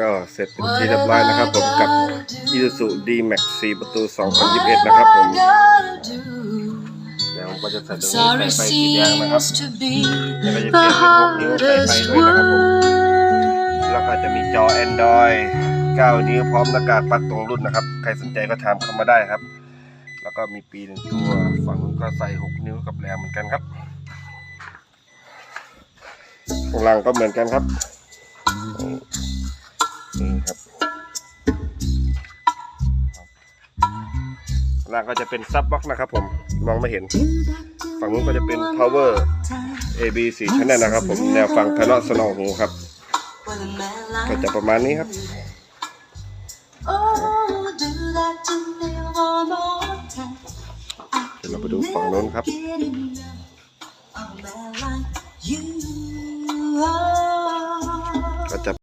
ก็เสร็จเป็นที่เรียบร้อยนะครับผมกับ Isuzu D-Max 4 ประตู 2021 นะครับผม เดี๋ยวผมก็จะใส่ตรงนี้ Sorry ใส่ไฟสีแดงนะครับ seems to be แล้วก็จะเปลี่ย the นเป็น6นิ้วใส่ไฟ hardest ด้วยนะครับผม word. แล้วก็จะมีจอ Android 9 นิ้วพร้อมหน้ากากปลั๊กตรงรุ่นนะครับ ใครสนใจก็ถามเข้ามาได้ครับ แล้วก็มีปีหนึ่งตัวฝั่งนู้นก็ใส่ 6 นิ้วกับแรมเหมือนกันครับข้างล่างก็เหมือนกันครับ นี่ครับข้างล่างก็จะเป็นซับบ็อกนะครับผมมองไม่เห็น ฝั่งนู้นก็จะเป็น power AB 4 channel นะครับผมแนวฟังพเราะสนองหูครับ ก็จะประมาณนี้ครับเดี๋ยวเราไปดูฝั่งโน้นครับ Get enough of